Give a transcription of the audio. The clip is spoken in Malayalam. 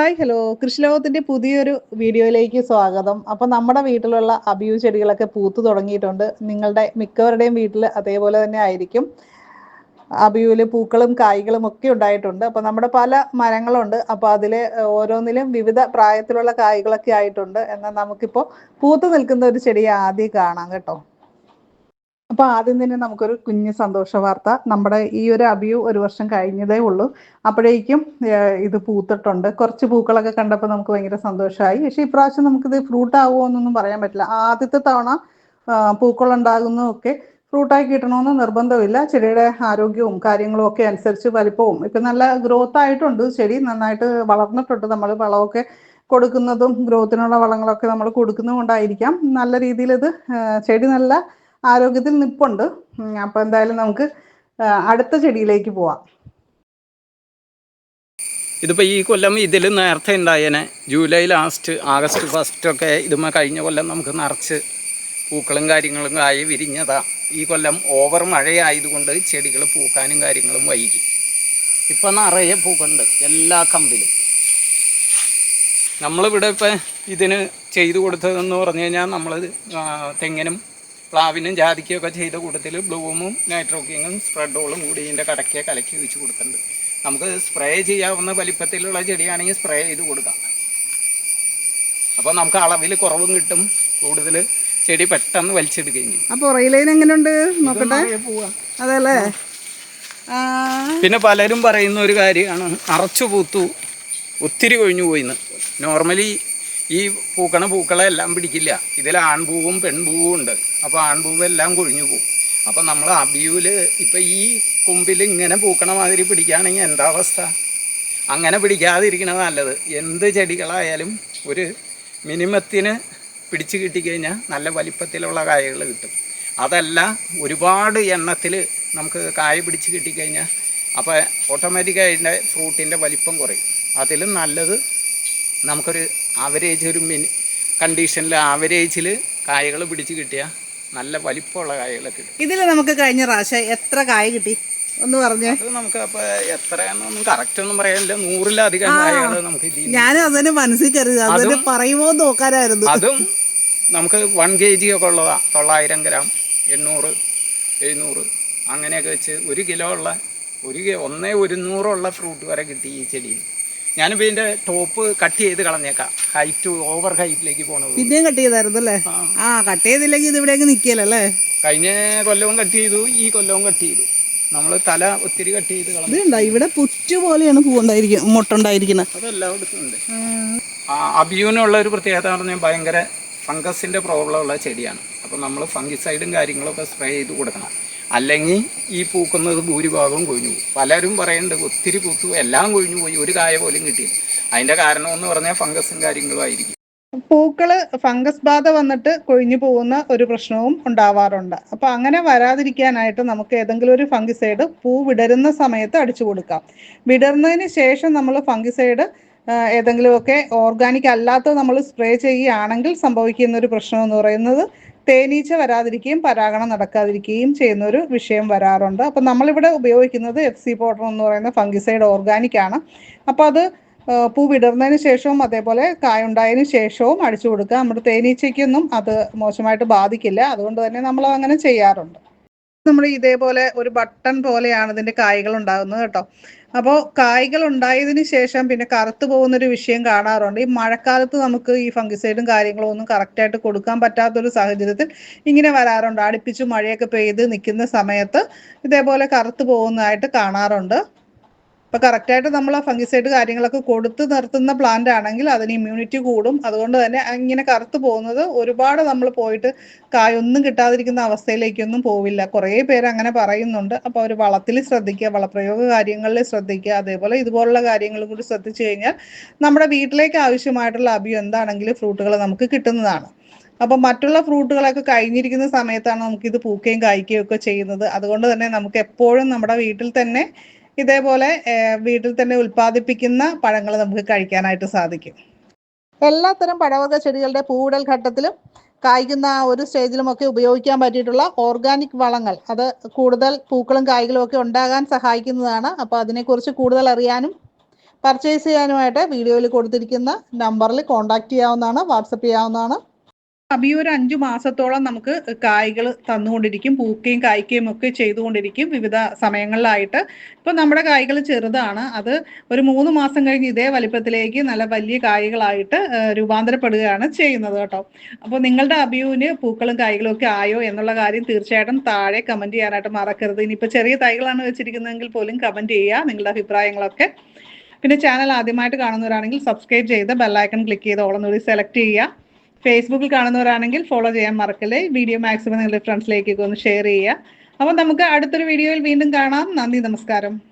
Hi hello. കൃഷിലോകത്തിന്റെ പുതിയൊരു വീഡിയോയിലേക്ക് സ്വാഗതം. അപ്പൊ നമ്മുടെ വീട്ടിലുള്ള അബിയു ചെടികളൊക്കെ പൂത്തു തുടങ്ങിയിട്ടുണ്ട്. നിങ്ങളുടെ മിക്കവരുടെയും വീട്ടിൽ അതേപോലെ തന്നെ ആയിരിക്കും. അബിയുവിൽ പൂക്കളും കായ്കളും ഒക്കെ ഉണ്ടായിട്ടുണ്ട്. അപ്പൊ നമ്മുടെ പല മരങ്ങളുണ്ട്. അപ്പൊ അതിലെ ഓരോന്നിലും വിവിധ പ്രായത്തിലുള്ള കായ്കളൊക്കെ ആയിട്ടുണ്ട്. എന്നാൽ നമുക്കിപ്പോൾ പൂത്തു നിൽക്കുന്ന ഒരു ചെടി ആദ്യം കാണാം കേട്ടോ. അപ്പൊ ആദ്യം തന്നെ നമുക്കൊരു കുഞ്ഞു സന്തോഷ വാർത്ത. നമ്മുടെ ഈ ഒരു അബിയു ഒരു വർഷം കഴിഞ്ഞതേ ഉള്ളൂ. അപ്പോഴേക്കും ഇത് പൂത്തിട്ടുണ്ട്. കുറച്ച് പൂക്കളൊക്കെ കണ്ടപ്പോൾ നമുക്ക് ഭയങ്കര സന്തോഷമായി പക്ഷെ ഇപ്രാവശ്യം നമുക്കിത് ഫ്രൂട്ട് ആവുമോ എന്നൊന്നും പറയാൻ പറ്റില്ല. ആദ്യത്തെ തവണ പൂക്കളുണ്ടാകുന്നതൊക്കെ ഫ്രൂട്ടായി കിട്ടണമെന്ന് നിർബന്ധമില്ല. ചെടിയുടെ ആരോഗ്യവും കാര്യങ്ങളും ഒക്കെ അനുസരിച്ച് വലിപ്പവും. ഇപ്പം നല്ല ഗ്രോത്ത് ആയിട്ടുണ്ട്. ചെടി നന്നായിട്ട് വളർന്നിട്ടുണ്ട്. നമ്മൾ വളമൊക്കെ കൊടുക്കുന്നതും ഗ്രോത്തിനുള്ള വളങ്ങളൊക്കെ നമ്മൾ കൊടുക്കുന്നതുകൊണ്ടായിരിക്കാം നല്ല രീതിയിൽ ഇത് ചെടി നല്ല ആരോഗ്യത്തിൽ നിപ്പുണ്ട്. അപ്പോൾ അപ്പൊ എന്തായാലും നമുക്ക് അടുത്ത ചെടിയിലേക്ക് പോവാം. ഇതിപ്പോ ഈ കൊല്ലം ഇതിൽ നേരത്തെ ഉണ്ടായേനെ. ജൂലൈ ലാസ്റ്റ് ആഗസ്റ്റ് ഫസ്റ്റൊക്കെ ഇതുമ്മ കഴിഞ്ഞ കൊല്ലം നമുക്ക് നിറച്ച് പൂക്കളും കാര്യങ്ങളും ആയി വിരിഞ്ഞതാ. ഈ കൊല്ലം ഓവർ മഴയായതുകൊണ്ട് ചെടികൾ പൂക്കാനും കാര്യങ്ങളും വൈകി. ഇപ്പം നിറയെ പൂക്കളുണ്ട് എല്ലാ കമ്പിലും. നമ്മളിവിടെ ഇപ്പം ഇതിന് ചെയ്തു കൊടുത്തതെന്ന് പറഞ്ഞു കഴിഞ്ഞാൽ നമ്മൾ തെങ്ങിനും പ്ലാവിനും ജാതിക്കൊക്കെ ചെയ്ത കൂട്ടത്തിൽ ബ്ലൂമും നൈട്രോക്കിങ്ങും സ്പ്രെഡോളും കൂടി ഇതിന്റെ കടക്കെ കലക്കി വെച്ച് കൊടുത്തിട്ടുണ്ട്. നമുക്ക് സ്പ്രേ ചെയ്യാവുന്ന വലിപ്പത്തിലുള്ള ചെടിയാണെങ്കിൽ സ്പ്രേ ചെയ്ത് കൊടുക്കാം. അപ്പോൾ നമുക്ക് അളവിൽ കുറവും കിട്ടും. കൂടുതൽ ചെടി പെട്ടെന്ന് വലിച്ചെടുക്കുകയും ചെയ്യും. അപ്പോൾ എങ്ങനെയുണ്ട്? നോക്കട്ടെ. അതല്ലേ പിന്നെ പലരും പറയുന്ന ഒരു കാര്യമാണ് അറച്ചു പൂത്തു ഒത്തിരി കൊഴിഞ്ഞു പോയിന്ന്. നോർമലി ഈ പൂക്കണ പൂക്കളെ എല്ലാം പിടിക്കില്ല. ഇതിൽ ആൺപൂവും പെൺപൂവും ഉണ്ട്. അപ്പോൾ ആൺപൂവ് എല്ലാം കൊഴിഞ്ഞു പോകും അപ്പോൾ നമ്മൾ അബിയൂൽ ഇപ്പം ഈ കുമ്പിൽ ഇങ്ങനെ പൂക്കണ മാതിരി പിടിക്കുകയാണെങ്കിൽ എന്താ അവസ്ഥ? അങ്ങനെ പിടിക്കാതിരിക്കണത് നല്ലത്. എന്ത് ചെടികളായാലും ഒരു മിനിമത്തിന് പിടിച്ചു കിട്ടിക്കഴിഞ്ഞാൽ നല്ല വലിപ്പത്തിലുള്ള കായകൾ കിട്ടും. അതല്ല ഒരുപാട് എണ്ണത്തിൽ നമുക്ക് കായ പിടിച്ച് കിട്ടിക്കഴിഞ്ഞാൽ അപ്പോൾ ഓട്ടോമാറ്റിക്കായിട്ട് ഫ്രൂട്ടിന്റെ വലിപ്പം കുറയും. അതിലും നല്ലത് നമുക്കൊരു ആവറേജ് ഒരു മിനി കണ്ടീഷനിൽ ആവറേജിൽ കായകൾ പിടിച്ച് കിട്ടിയാൽ നല്ല വലിപ്പമുള്ള കായകളൊക്കെ കിട്ടും. ഇതിൽ നമുക്ക് കഴിഞ്ഞ പ്രാവശ്യം എത്ര കായ കിട്ടി? ഒന്ന് പറഞ്ഞേ. നമുക്ക് അപ്പോൾ എത്രയാണെന്നൊന്നും കറക്റ്റ് ഒന്നും പറയാനില്ല. നൂറിലധികം കായകൾ നമുക്ക് ഞാൻ ഞാനും അതിന് മനസ്സിൽ കരുത് അതിന് പറയുമോ നോക്കാനായിരുന്നു. അതും നമുക്ക് വൺ കെ ജി ഒക്കെ ഉള്ളതാ. തൊള്ളായിരം ഗ്രാം എണ്ണൂറ് എഴുന്നൂറ്. അങ്ങനെയൊക്കെ വെച്ച് ഒരു കിലോ ഉള്ള ഒരു ഒന്നേ ഒരുന്നൂറുള്ള ഫ്രൂട്ട് വരെ കിട്ടി ഈ ചെടിയിൽ. ഞാനിപ്പോൾ ഇതിന്റെ ടോപ്പ് കട്ട് ചെയ്ത് കളഞ്ഞേക്കാം. ഹൈറ്റ് ഓവർ ഹൈറ്റിലേക്ക് പോണത്. പിന്നെയും കട്ട് ചെയ്തായിരുന്നു അല്ലേ? ആ. കട്ട് ചെയ്തില്ലെങ്കിൽ ഇത് ഇവിടേക്ക് നിൽക്കില്ലല്ലേ കഴിഞ്ഞ കൊല്ലവും കട്ട് ചെയ്തു ഈ കൊല്ലവും കട്ട് ചെയ്തു. നമ്മൾ തല ഒത്തിരി കട്ട് ചെയ്ത് കളഞ്ഞു. ഇവിടെ പുറ്റു പോലെയാണ് പൂണ്ടായിരിക്കും മുട്ടുണ്ടായിരിക്കുന്നത് അതെല്ലായിടത്തും ഉണ്ട് ആ, അബിയൂനുള്ള ഒരു പ്രത്യേകത എന്ന് പറഞ്ഞാൽ ഭയങ്കര ഫംഗസിന്റെ പ്രോബ്ലം ഉള്ള ചെടിയാണ്. അപ്പോൾ നമ്മൾ ഫംഗിസൈഡും കാര്യങ്ങളൊക്കെ സ്പ്രേ ചെയ്ത് കൊടുക്കണം. അല്ലെങ്കിൽ ഈ പൂക്കുന്നത് ഭൂരിഭാഗവും കൊഴിഞ്ഞു പോകും. പലരും പറയുന്നുണ്ട് ഒത്തിരി പൂത്തു എല്ലാം കൊഴിഞ്ഞു പോയി ഒരു കായ പോലും കിട്ടിയില്ല അതിന്റെ കാരണം എന്ന് പറഞ്ഞാൽ ഫംഗസും കാര്യങ്ങളും ആയിരിക്കും. പൂക്കൾ ഫംഗസ് ബാധ വന്നിട്ട് കൊഴിഞ്ഞു പോകുന്ന ഒരു പ്രശ്നവും ഉണ്ടാവാറുണ്ട്. അപ്പൊ അങ്ങനെ വരാതിരിക്കാനായിട്ട് നമുക്ക് ഏതെങ്കിലും ഒരു ഫംഗിസൈഡ് പൂ വിടരുന്ന സമയത്ത് അടിച്ചു കൊടുക്കാം. വിടർന്നതിന് ശേഷം നമ്മൾ ഫംഗിസൈഡ് ഏതെങ്കിലുമൊക്കെ ഓർഗാനിക് അല്ലാത്തത് നമ്മൾ സ്പ്രേ ചെയ്യുകയാണെങ്കിൽ സംഭവിക്കുന്ന ഒരു പ്രശ്നം എന്ന് പറയുന്നത് തേനീച്ച വരാതിരിക്കുകയും പരാഗണം നടക്കാതിരിക്കുകയും ചെയ്യുന്ന ഒരു വിഷയം വരാറുണ്ട്. അപ്പം നമ്മളിവിടെ ഉപയോഗിക്കുന്നത് എഫ് സി പൗഡർ എന്ന് പറയുന്ന ഫംഗിസൈഡ് ഓർഗാനിക് ആണ്. അപ്പോൾ അത് പൂ വിടർന്നതിന് ശേഷവും അതേപോലെ കായുണ്ടായതിനു ശേഷവും അടിച്ചു കൊടുക്കുക. നമ്മുടെ തേനീച്ചയ്ക്കൊന്നും അത് മോശമായിട്ട് ബാധിക്കില്ല. അതുകൊണ്ട് തന്നെ നമ്മൾ അങ്ങനെ ചെയ്യാറുണ്ട്. നമ്മൾ ഇതേപോലെ ഒരു ബട്ടൺ പോലെയാണ് ഇതിന്റെ കായ്കൾ ഉണ്ടാകുന്നത് കേട്ടോ. അപ്പോൾ കായ്കൾ ഉണ്ടായതിന് ശേഷം പിന്നെ കറുത്തു പോകുന്ന ഒരു വിഷയം കാണാറുണ്ട്. ഈ മഴക്കാലത്ത് നമുക്ക് ഈ ഫംഗിസൈഡും കാര്യങ്ങളും ഒന്നും കറക്റ്റായിട്ട് കൊടുക്കാൻ പറ്റാത്തൊരു സാഹചര്യത്തിൽ ഇങ്ങനെ വരാറുണ്ട്. അടുപ്പിച്ച് മഴയൊക്കെ പെയ്ത് നിൽക്കുന്ന സമയത്ത് ഇതേപോലെ കറുത്തു പോകുന്നതായിട്ട് കാണാറുണ്ട്. അപ്പൊ കറക്റ്റായിട്ട് നമ്മൾ ആ ഫംഗിസൈഡ് കാര്യങ്ങളൊക്കെ കൊടുത്ത് നിർത്തുന്ന പ്ലാന്റ് ആണെങ്കിൽ അതിന് ഇമ്മ്യൂണിറ്റി കൂടും. അതുകൊണ്ട് തന്നെ ഇങ്ങനെ കറുത്ത് പോകുന്നത് ഒരുപാട് നമ്മൾ പോയിട്ട് കായൊന്നും കിട്ടാതിരിക്കുന്ന അവസ്ഥയിലേക്കൊന്നും പോവില്ല. കുറേ പേര് അങ്ങനെ പറയുന്നുണ്ട്. അപ്പോൾ അവർ വളത്തിൽ ശ്രദ്ധിക്കുക വളപ്രയോഗ കാര്യങ്ങളിൽ ശ്രദ്ധിക്കുക അതേപോലെ ഇതുപോലുള്ള കാര്യങ്ങളും കൂടി ശ്രദ്ധിച്ചു കഴിഞ്ഞാൽ നമ്മുടെ വീട്ടിലേക്ക് ആവശ്യമായിട്ടുള്ള അഭിയം എന്താണെങ്കിലും ഫ്രൂട്ടുകൾ നമുക്ക് കിട്ടുന്നതാണ്. അപ്പം മറ്റുള്ള ഫ്രൂട്ടുകളൊക്കെ കഴിഞ്ഞിരിക്കുന്ന സമയത്താണ് നമുക്കിത് പൂക്കുകയും കായ്ക്കുകയും ഒക്കെ ചെയ്യുന്നത്. അതുകൊണ്ട് തന്നെ നമുക്ക് എപ്പോഴും നമ്മുടെ വീട്ടിൽ തന്നെ ഇതേപോലെ വീട്ടിൽ തന്നെ ഉൽപ്പാദിപ്പിക്കുന്ന പഴങ്ങൾ നമുക്ക് കഴിക്കാനായിട്ട് സാധിക്കും. എല്ലാത്തരം പഴവർഗ ചെടികളുടെ പൂവിടൽ ഘട്ടത്തിലും കായ്ക്കുന്ന ആ ഒരു സ്റ്റേജിലുമൊക്കെ ഉപയോഗിക്കാൻ പറ്റിയിട്ടുള്ള ഓർഗാനിക് വളങ്ങൾ അത് കൂടുതൽ പൂക്കളും കായ്കളും ഒക്കെ ഉണ്ടാകാൻ സഹായിക്കുന്നതാണ്. അപ്പോൾ അതിനെക്കുറിച്ച് കൂടുതൽ അറിയാനും പർച്ചേസ് ചെയ്യാനുമായിട്ട് വീഡിയോയിൽ കൊടുത്തിരിക്കുന്ന നമ്പറിൽ കോൺടാക്റ്റ് ചെയ്യാവുന്നതാണ് വാട്സപ്പ് ചെയ്യാവുന്നതാണ്. അബി ഒരു അഞ്ചു മാസത്തോളം നമുക്ക് കായ്കൾ തന്നുകൊണ്ടിരിക്കും പൂക്കുകയും കായ്ക്കുകയും ഒക്കെ ചെയ്തുകൊണ്ടിരിക്കും വിവിധ സമയങ്ങളിലായിട്ട്. ഇപ്പം നമ്മുടെ കായ്കൾ ചെറുതാണ്. അത് ഒരു മൂന്ന് മാസം കഴിഞ്ഞ് ഇതേ വലിപ്പത്തിലേക്ക് നല്ല വലിയ കായ്കളായിട്ട് രൂപാന്തരപ്പെടുകയാണ് ചെയ്യുന്നത് കേട്ടോ. അപ്പോൾ നിങ്ങളുടെ അബിയുവിന് പൂക്കളും കായ്കളും ഒക്കെ ആയോ എന്നുള്ള കാര്യം തീർച്ചയായിട്ടും താഴെ കമന്റ് ചെയ്യാനായിട്ട് മറക്കരുത്. ഇനിയിപ്പോൾ ചെറിയ തൈകളാണ് വെച്ചിരിക്കുന്നതെങ്കിൽ പോലും കമന്റ് ചെയ്യുക നിങ്ങളുടെ അഭിപ്രായങ്ങളൊക്കെ. പിന്നെ ചാനൽ ആദ്യമായിട്ട് കാണുന്നവരാണെങ്കിൽ സബ്സ്ക്രൈബ് ചെയ്ത് ബെല്ലൈക്കൺ ക്ലിക്ക് ചെയ്ത് ഓളം കൂടി സെലക്ട് ചെയ്യുക. ഫേസ്ബുക്കിൽ കാണുന്നവരാണെങ്കിൽ ഫോളോ ചെയ്യാൻ മറക്കല്ലേ. വീഡിയോ മാക്സിമം നിങ്ങളുടെ ഫ്രണ്ട്സിലേക്കൊക്കെ ഒന്ന് ഷെയർ ചെയ്യുക. അപ്പം നമുക്ക് അടുത്തൊരു വീഡിയോയിൽ വീണ്ടും കാണാം. നന്ദി നമസ്കാരം.